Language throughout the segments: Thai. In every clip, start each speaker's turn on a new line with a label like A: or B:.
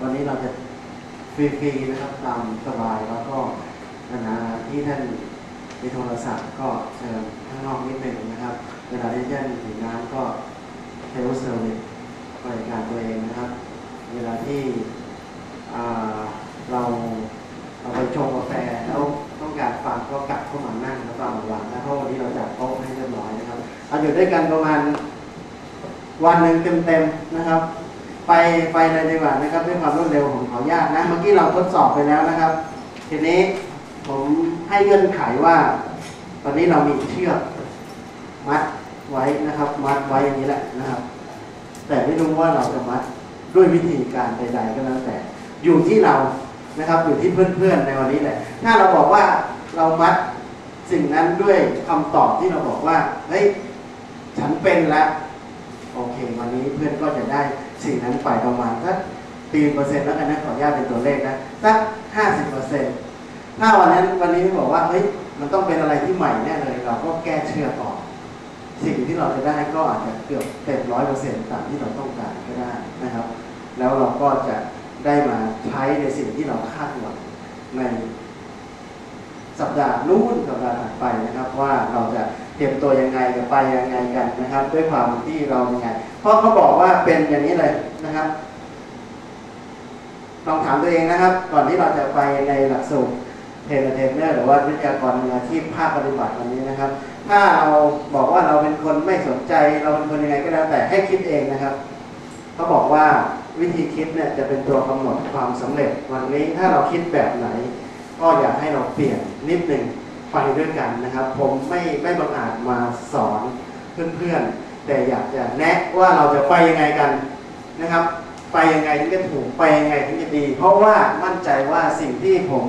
A: วันนี้เราจะฟรีๆนะครับตามสบายแล้วก็นาที่ท่านมีโทรศัพท์ก็เชิญข้างนอกนิดหนึ่งนะครับ เวลาที่ท่านถึงน้ำก็เทลเซอร์วิสบริการตัวเองนะครับ เวลาที่เราเราไปชงกาแฟแล้วต้องการฟังก็กลับเข้ามานั่งแล้วฟังหลังนะเพราะวันนี้เราจัดโต๊ะให้เรียบร้อยนะครับ เอาอยู่ด้วยกันประมาณวันหนึ่งเต็มๆนะครับ ไปไปเลยดีกว่านะครับด้วยความรวดเร็วของขออนุญาตนะเมื่อกี้เราทดสอบไปแล้วนะครับ ทีนี้ผมให้เงื่อนไขว่า ตอนนี้เรามีเชือกมัดไว้นะครับ มัดไว้อย่างนี้แหละนะครับ แต่ไม่รู้ว่าเราจะมัดด้วยวิธีการใด ๆ ก็แล้วแต่ อยู่ที่เรานะครับอยู่ที่เพื่อนๆในวันนี้แหละ ถ้าเราบอกว่าเรามัดสิ่งนั้นด้วยคำตอบที่เราบอกว่าเฮ้ยฉันเป็นแล้วโอเค วันนี้เพื่อนก็จะได้ สิ่งนั้นไปประมาณสักตีเปอร์เซ็นต์แล้วกันนะขออนุญาตเป็นตัวเลขนะสักห้าสิบเปอร์เซ็นต์ถ้าวันนั้นวันนี้บอกว่าเฮ้ยมันต้องเป็นอะไรที่ใหม่แน่เลย เราก็แก้เชื่อกออสิ่งที่เราจะได้ก็อาจจะเกือบเต็มร้อยเปอร์เซ็นต์ตามที่เราต้องการก็ได้นะครับ แล้วเราก็จะได้มาใช้ในสิ่งที่เราคาดหวังในสัปดาห์นู้นสัปดาห์ถัดไปนะครับว่าเราจะ เตรียมตัวยังไงจะไปยังไงกันนะครับ ด้วยความที่เรายังไง เพราะเขาบอกว่าเป็นอย่างนี้เลยนะครับลองถามตัวเองนะครับ ก่อนที่เราจะไปในหลักสูตรเทรนเทรนเนอร์หรือว่าวิทยากรมืออาชีพภาคปฏิบัติวันนี้นะครับ ถ้าเราบอกว่าเราเป็นคนไม่สนใจ เราเป็นคนยังไงก็แล้วแต่ให้คิดเองนะครับเขาบอกว่าวิธีคิดเนี่ยจะเป็นตัวกำหนดความสำเร็จ วันนี้ถ้าเราคิดแบบไหน ก็อยากให้เราเปลี่ยนนิดหนึ่ง ไปด้วยกันนะครับ ผมไม่ไม่บังอาจมาสอนเพื่อนๆ แต่อยากจะแนะว่าเราจะไปยังไงกันนะครับ ไปยังไงถึงจะถูกไปยังไงถึงจะดี เพราะว่ามั่นใจว่าสิ่งที่ผม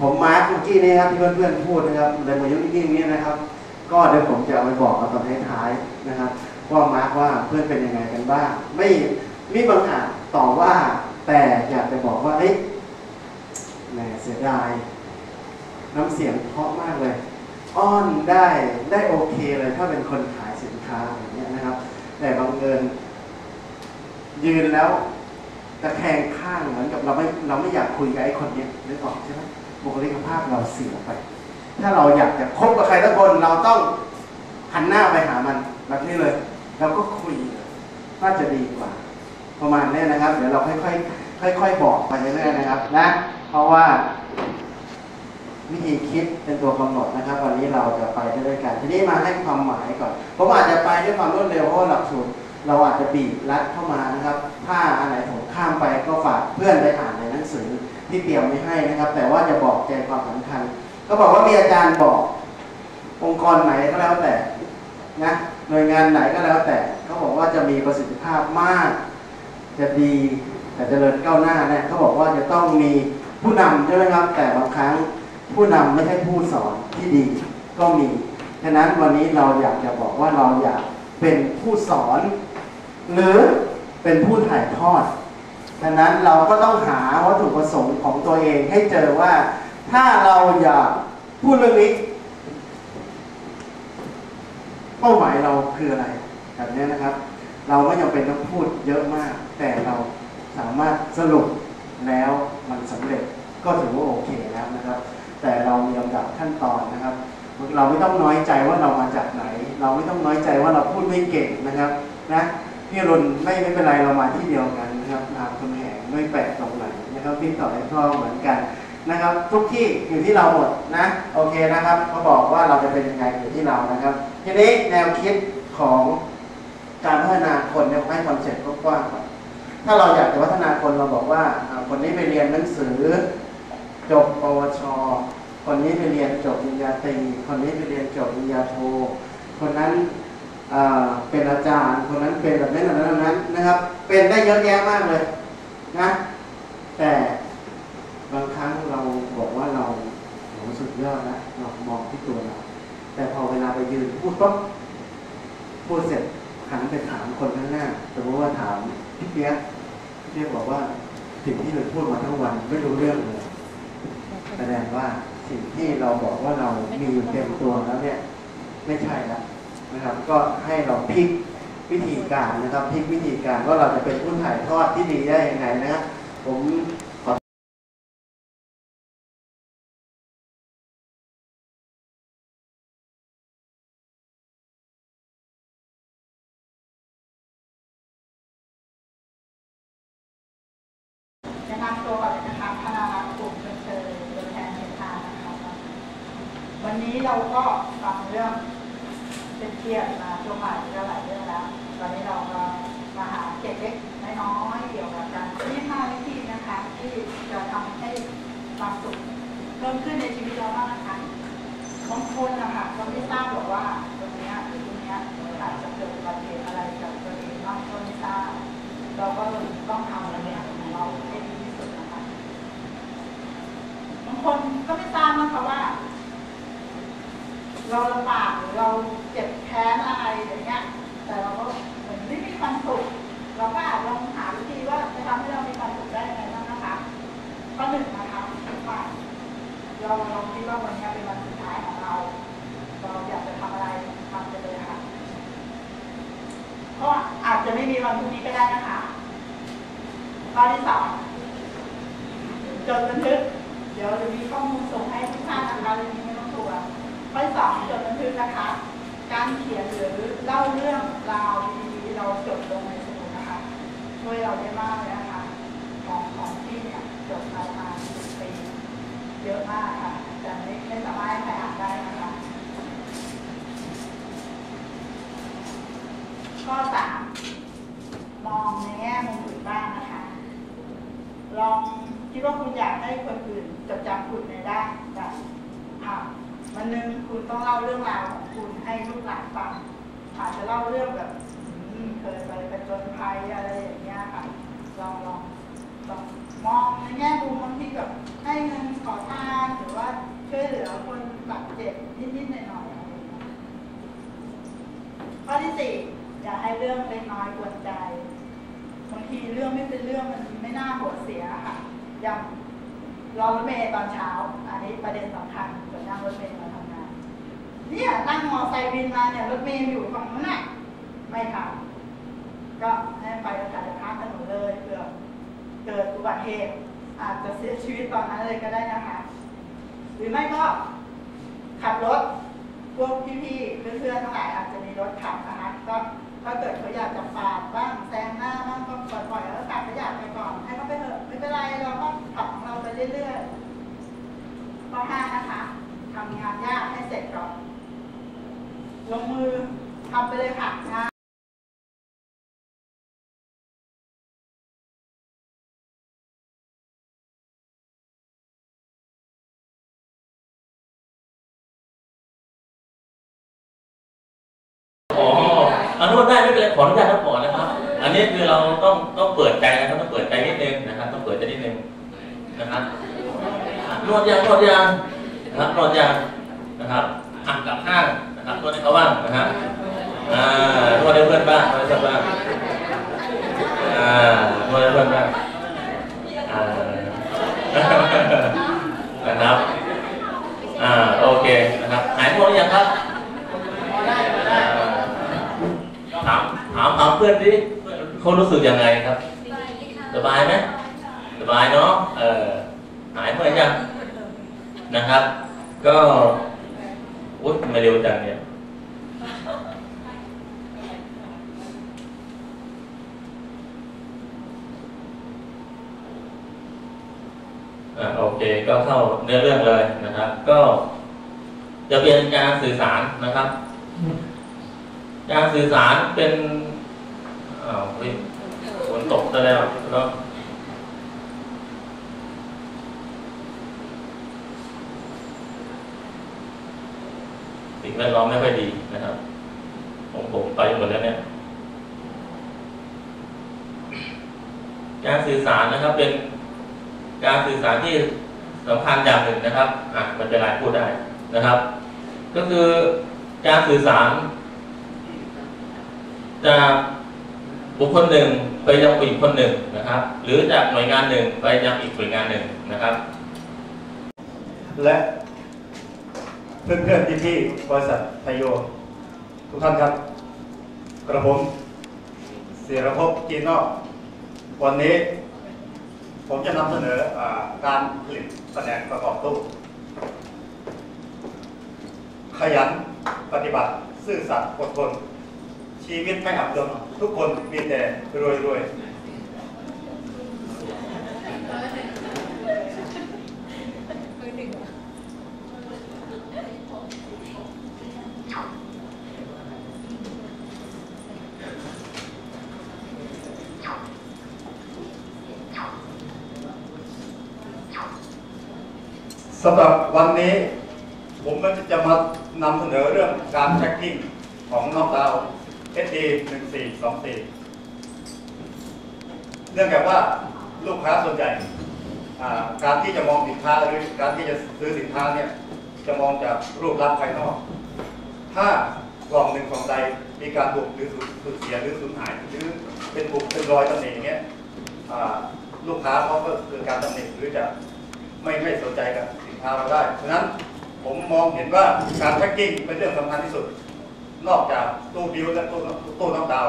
A: ผมมาร์กเมื่อกี้นี้ครับที่เพื่อนๆพูดนะครับในมายุคนี้นี้นะครับ ก็เดี๋ยวผมจะเอาไปบอกเอาตอนท้ายๆนะครับว่ามาร์กว่าเพื่อนเป็นยังไงกันบ้าง ไม่ไม่บังอาจต่อว่าแต่อยากจะบอกว่าเอ้ยแหมเสียดาย น้ำเสียงเพราะมากเลย อ้อนได้ได้โอเคเลยถ้าเป็นคนขายสินค้าอย่างเงี้ยนะครับ แต่บังเอิญยืนแล้วตะแคงข้างเหมือนกับเราไม่เราไม่อยากคุยกับไอ้คนเนี้ยนึกออกใช่ไหมบุคลิกภาพเราเสียไป ถ้าเราอยากจะคบกับใครสักคนเราต้องหันหน้าไปหามันแบบนี้เลยแล้วก็คุยน่าจะดีกว่า ประมาณนี้นะครับ เดี๋ยวเราค่อยๆค่อยๆบอกไปเรื่อยๆนะครับ นะ เพราะว่า วิธีคิดเป็นตัวกำหนดนะครับ วันนี้เราจะไปด้วยกัน ทีนี้มาให้ความหมายก่อนผมอาจจะไปด้วยความรวดเร็วเพราะหลักสูตรเราอาจจะบีบรัดเข้ามานะครับ ถ้าอันไหนผมข้ามไปก็ฝากเพื่อนไปอ่านในหนังสือที่เตรียมไว้ให้นะครับ แต่ว่าจะบอกใจความสำคัญ ก็บอกว่ามีอาจารย์บอกองค์กรไหนก็แล้วแต่นะหน่วยงานไหนก็แล้วแต่เขาบอกว่าจะมีประสิทธิภาพมาก จะดีแต่จเจริญก้าวหน้าเนี่ยเขาบอกว่าจะต้องมีผู้นำใช่ไหมครับ แต่บางครั้ง ผู้นำไม่ใช่ผู้สอนที่ดีก็มีฉะนั้นวันนี้เราอยากจะบอกว่าเราอยากเป็นผู้สอน หรือเป็นผู้ถ่ายทอดฉะนั้นเราก็ต้องหาวัตถุประสงค์ของตัวเองให้เจอว่า ถ้าเราอยากพูดเรื่องนี้เป้าหมายเราคืออะไรแบบนี้นะครับ เราไม่จำเป็นต้องพูดเยอะมาก แต่เราสามารถสรุปแล้วมันสำเร็จก็ถือว่าโอเคแล้วนะครับ แต่เรามีลำดับขั้นตอนนะครับ เราไม่ต้องน้อยใจว่าเรามาจากไหน เราไม่ต้องน้อยใจว่าเราพูดไม่เก่งนะครับนะพี่รุนไม่ไม่เป็นไรเรามาที่เดียวกันนะครับรามคำแหงไม่แปลกตรงไหนนะครับพี่ต่อยก็เหมือนกันนะครับ ทุกที่อยู่ที่เราหมดนะโอเคนะครับเขาบอกว่าเราจะเป็นยังไงอยู่ที่เรานะครับ ทีนี้แนวคิดของการพัฒนาคนเนี่ยให้คอนเซ็ปต์กว้างๆก่อนถ้าเราอยากจะพัฒนาคนเราบอกว่าอ่าคนนี้ไปเรียนหนังสือ จบปวช คนนี้ไปเรียนจบปริญญาตรี คนนี้ไปเรียนจบปริญญาโท คนนั้นเป็นอาจารย์ คนนั้นเป็นแบบนั้นแบบนั้นแบบนั้นนะครับ เป็นได้เยอะแยะมากเลยนะ แต่บางครั้งเราบอกว่าเราโหสุดยอดนะเรามองที่ตัวเรา แต่พอเวลาไปยืนพูดปั๊บพูดเสร็จหันไปถามคนข้างหน้าสมมติว่าถามพี่เปียกพี่เปียกบอกว่าสิ่งที่เราพูดมาทั้งวันไม่รู้เรื่องเลย แสดงว่าสิ่งที่เราบอกว่าเรามีอยู่เต็มตัวแล้วเนี่ยไม่ใช่แล้วนะครับ ก็ให้เราพลิกวิธีการนะครับพลิกวิธีการว่าเราจะเป็นผู้ถ่ายทอดที่ดีได้ยังไงนะครับผมขอ
B: แนะนำตัวก่อนเลยนะคะธนารักษ์กลุ่มเชิญตัวแทนเมทานะคะ วันนี้เราก็ฟังเรื่องเป็นเครียดมาช่วงบ่ายเรื่องหลายเรื่องแล้วตอนนี้เราก็มาหาเก็บเล็กน้อยเกี่ยวกับการที่ห้าวิธีนะคะที่จะทำให้ความสุขเพิ่มขึ้นในชีวิตเราบ้างนะคะบางคนนะคะก็ไม่ทราบหรอกว่าตรงเนี้ยหรือตรงเนี้ยอาจจะเกิดอุบัติเหตุอะไรกับตัวเองบ้างก็ไม่ทราบเราก็เลยต้องทำอะไรของเราให้ดีที่สุดนะคะบางคนก็ไม่ทราบนะคะว่า เราลำบากหรือเราเจ็บแค้นอะไรอย่างเงี้ย แต่เราก็เหมือนไม่มีความสุข เราก็อาจลองหาวิธีว่าจะทำให้เรามีความสุขได้ยังไงบ้างนะคะข้อหนึ่งนะคะคิดว่าเราลองคิดว่าวันนี้เป็นวันสุดท้ายของเรา เราอยากจะทำอะไรทำไปเลยค่ะเพราะอาจจะไม่มีวันพรุ่งนี้ก็ได้นะคะข้อที่สองจดบันทึก เดี๋ยวจะมีข้อมูลส่งให้ทุกท่านนะคะเรื่องนี้ไม่ต้องกลัว ข้อสองจดบันทึกนะคะ การเขียนหรือเล่าเรื่องราวดีๆเราจดลงในสมุดนะคะ ช่วยเราได้มากเลยนะคะ ของของที่เนี่ยจดมาประมาสิบปีเยอะมากค่ะแต่ไม่ไม่สามารถให้ใครอ่านได้นะคะ ข้อสามมองในแง่มุมอื่นบ้างนะคะ ลองคิดว่าคุณอยากให้คนอื่นจดจำคุณในด้าน วันหนึ่งคุณต้องเล่าเรื่องราวของคุณให้ลูกหลานฟังอาจจะเล่าเรื่องแบบเคยไปปจนภัยอะไรอย่างเงี้ยค่ะลองลองลองมองในแง่มุมบางทีแบบให้เงินขอทานหรือว่าช่วยเหลือคนบาดเจ็บนิดๆหน่อยๆอะไรอย่างเงี้ยข้อที่สี่อย่าให้เรื่องเล็กน้อยกวนใจบางทีเรื่องไม่เป็นเรื่องมันไม่น่าหัวเสียค่ะอย่างรอรถเมล์ตอนเช้า อันนี้ประเด็นสำคัญจะนั่งรถเมล เนี่ยนั่งมอไซค์บินมาเนี่ยรถเมล์อยู่ฝั่งนู้นน่ะไม่ทันก็ให้ไปกระจายข้ามถนนเลยเผื่อเกิดอุบัติเหตุอาจจะเสียชีวิตตอนนั้นเลยก็ได้นะคะ หรือไม่ก็ขับรถพวกพี่ๆเพื่อนๆทั้งหลายอาจจะมีรถขับนะคะก็ถ้าเกิดเขาอยากจะปาดบ้างแซงหน้าบ้างก็ปล่อยๆแล้วขับขยับไปก่อนให้เขาไปเถอะไม่เป็นไรเราก็ขับของเราไปเรื่อยๆข้อห้านะคะทำงานยากให้เสร็จก่อน ลงมือทำไปเลยค่ะงาน
C: อ๋ออนุญาตได้ไม่เป็นไรขออนุญาตครับก่อนนะครับ อันนี้คือเราต้องต้องเปิดใจนะครับต้องเปิดใจนิดนึงนะครับต้องเปิดใจนิดนึงนะครับนวดยางนวดยางนะครับนวดยางนะครับหักกลับข้าง นะครับนวดให้เขาบ้างนะฮะอ่านวดให้เพื่อนบ้างนวดให้เพื่อนบ้างอ่านวดให้เพื่อนบ้างอ่า นะครับอ่าโอเคนะครับหายปวดหรือยังครับ ถามถามถามเพื่อนดิเขารู้สึกยังไงครับ สบายไหมสบายเนาะเออหายเมื่อยยังนะครับ ก็อุ้ยทำไมเร็วจังเนี่ยอ่าโอ เคก็เข้าเนื้อเรื่องเลยนะครับ ก็จะเป็นการสื่อสารนะครับ การสื่อสารเป็นอ้าวเฮ้ยฝนตกซะแล้วแล้วสิ่งแวดล้อมไม่ค่อยดีนะครับ ผมผมไปหมดแล้วเนี่ย การสื่อสารนะครับเป็นการสื่อสารที่ สำคัญอย่างหนึ่งนะครับอะมันจะรายพูดได้นะครับ ก็คือการสื่อสาร จากบุคคลหนึ่งไปยังอีกคนหนึ่งนะครับ หรือจากหน่วยงานหนึ่งไปยังอีกหน่วยงานหนึ่งนะครับ
D: และเพื่อนๆพี่ๆบริษัทไทยโย ทุกท่านครับ กระผมเสียรภพจีนนอก วันนี้ ผมจะนำเสนออการผลิตแผนกประกอบตู้ขยันปฏิบัติซื่อสัตย์อดทนชีวิตไม่อับจนทุกคนมีแต่รวยรวย สำหรับวันนี้ผมก็จะมานำเสนอเรื่องการแท็กกิ้งของนอกดาว SD 1424 เนื่องจากว่าลูกค้าส่วนใหญ่ การที่จะมองสินค้าหรือการที่จะซื้อสินค้าเนี่ยจะมองจากรูปลักษณ์ภายนอก ถ้ากล่องหนึ่งของใดมีการบุกหรือสูญเสียหรือสูญหาย หรือเป็นบุกเป็นรอยตำหนิอย่างเงี้ยลูกค้าเขาก็เกิดการตำหนิหรือจะไม่ไม่สนใจกับสิ นค้าเราได้ฉะนั้นผมมองเห็นว่าการแพ็กกิ้งเป็นเรื่องสำคัญที่สุด นอกจากตู้บิวและตู้ตู้น้ำดาว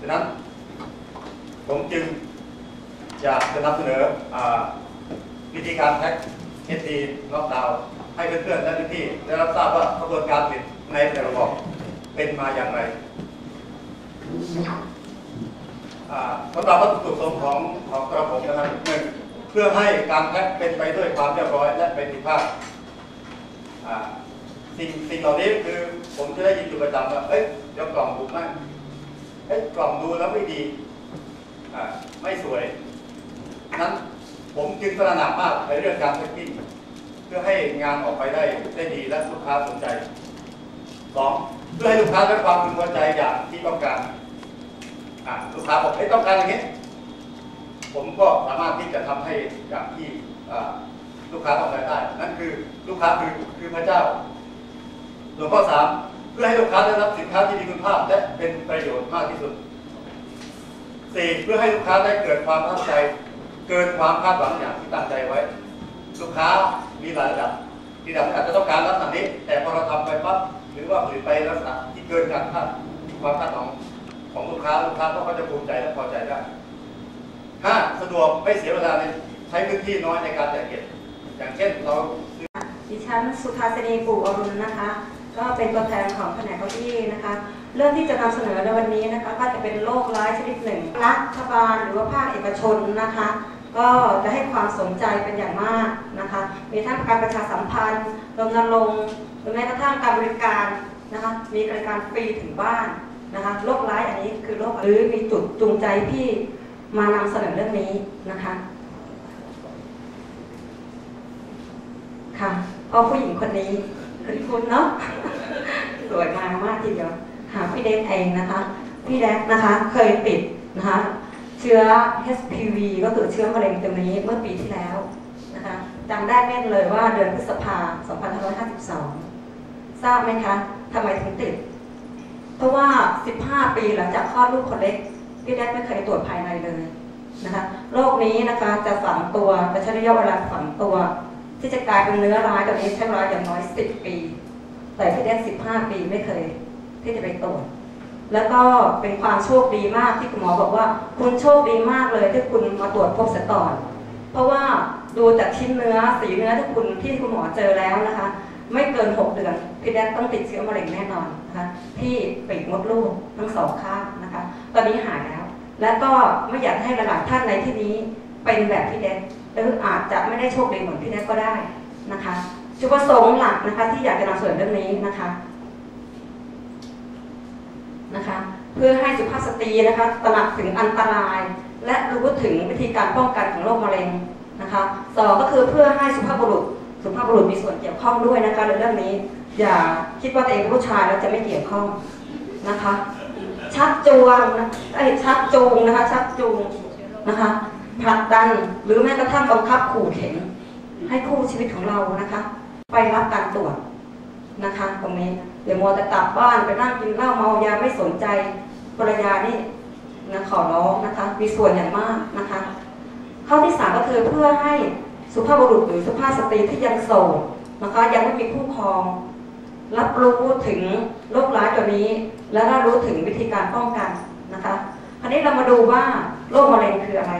D: ฉะนั้น ผมจึงอยากจะนำเสนอวิธีการแพ็กเอทีล็อกดาวให้เพื่อนๆและพี่ๆได้รับทราบว่ากระบวนการผลิตในแต่ละบอกเป็นมาอย่างไรอ่าสำหรับวัตถุประสงค์ของของกระผมนะครับหนึ่ง พื่อให้การแพ็กเป็นไปด้วยความเรียบร้อยและประสิทธิภาพสิ่งสิ่งเหล่านี้คือผมจะได้ยินอยู่ประจำว่าเอ้ยเดี๋ยวกล่องบุกมากเอ้ยกล่องดูแล้วไม่ดีไม่สวย นั้นผมจึงตระหนักมากในเรื่องการแพ็กกิ้งเพื่อให้งานออกไปได้ได้ดีและลูกค้าสนใจสองเพื่อให้ลูกค้าได้ความพึงพอใจอย่างที่ต้องการลูกค้าบอกให้ต้องการอย่างนี้ ผมก็สามารถที่จะทำให้อย่างที่ลูกค้าต้องการได้ นั่นคือลูกค้าคือคือพระเจ้าส่วนข้อสามเพื่อให้ลูกค้าได้รับสินค้าที่มีคุณภาพและเป็นประโยชน์มากที่สุดสี่เพื่อให้ลูกค้าได้เกิดความตั้งใจ เกินความคาดหวังอย่างที่ตั้งใจไว้ ลูกค้ามีหลายระดับระดับอาจจะต้องการลักษณะนี้ แต่พอเราทำไปปั๊บหรือว่าผลิตไปลักษณะที่เกินการคาดความคาดหวังของลูกค้าลูกค้าก็จะภูมิใจและพอใจได้ สะดวกไม่เสียเวลาในใช้พื้นที่น้อยในการจัดเก็บ อย่างเช่นเราซื้อ
E: ดิฉันสุภาสนีปู่อรุณนะคะ ก็เป็นตัวแทนของแผนกเก้าอี้นะคะ เรื่องที่จะนำเสนอในวันนี้นะคะ ก็จะเป็นโรคร้ายชนิดหนึ่งรัฐบาลหรือว่าภาคเอกชนนะคะ ก็จะให้ความสนใจเป็นอย่างมากนะคะ มีทั้งการประชาสัมพันธ์รณรงค์หรือแม้กระทั่งการบริการนะคะ มีบริการฟรีถึงบ้านนะคะ โรคร้ายอันนี้คือโรคหรือมีจุดจูงใจที่ มานำเสนอเรื่องนี้นะคะ ค่ะก็ผู้หญิงคนนี้คือคุณเนาะสวยงามมากทีเดียวหาพี่เด็กเองนะคะ พี่แดกนะคะเคยติดนะคะเชื้อ HPV ก็คือเชื้อมะเร็งตรงนี้เมื่อปีที่แล้วนะคะจำได้แม่นเลยว่าเดือนพฤษภา2552 ทราบไหมคะทำไมถึงติด เพราะว่า 15 ปีหลังจากคลอดลูกคนเล็ก พี่แดกไม่เคยตรวจภายในเลยนะคะโรคนี้นะคะจะฝังตัวจะใช้ระยะเวลาฝังตัว ที่จะกลายเป็นเนื้อร้ายตัวนี้ใช้เวลาอย่างน้อย10ปี แต่พี่แดก15ปีไม่เคย ที่จะไปตรวจแล้วก็เป็นความโชคดีมากที่คุณหมอบอกว่า คุณโชคดีมากเลยที่คุณมาตรวจพบเสียก่อน เพราะว่าดูจากชิ้นเนื้อสีเนื้อที่คุณที่คุณหมอเจอแล้วนะคะ ไม่เกิน6เดือน พี่แดกต้องติดเชื้อมะเร็งแน่นอนนะคะที่ปีกมดลูกทั้งสองข้างนะคะ ตอนนี้หายแล้ว และก็ไม่อยากให้หลายท่านในที่นี้เป็นแบบพี่แดกหรืออาจจะไม่ได้โชคดีเหมือนพี่แดกก็ได้นะคะจุดประสงค์หลักนะคะที่อยากจะนำเสนอเรื่องนี้นะคะนะคะเพื่อให้สุภาพสตรีนะคะตระหนักถึงอันตราย และรู้ถึงวิธีการป้องกันของโรคมะเร็งนะคะสองก็คือเพื่อให้สุภาพบุรุษสุภาพบุรุษมีส่วนเกี่ยวข้องด้วยนะคะในเรื่องนี้ อย่าคิดว่าตัวเองเป็นผู้ชายแล้วจะไม่เกี่ยวข้องนะคะ ชักจูงนะไอ้ชักจูงนะคะ ชักจูงนะคะผลักดันหรือแม้กระทั่งบังคับขู่เข็นให้คู่ชีวิตของเรานะคะ ไปรับการตรวจนะคะตรงนี้เดี๋ยวมัวแต่กลับบ้านไปนั่งกินเหล้าเมายาไม่สนใจภรรยานี่นะขอร้องนะคะ มีส่วนอย่างมากนะคะข้อที่สามก็คือเพื่อให้สุภาพบุรุษหรือสุภาพสตรีที่ยังโสดนะคะยังไม่มีคู่ครอง รับรู้ถึงโรคร้ายตัวนี้ และรับรู้ถึงวิธีการป้องกันนะคะคราวนี้เรามาดูว่าโรคมะเร็งคืออะไร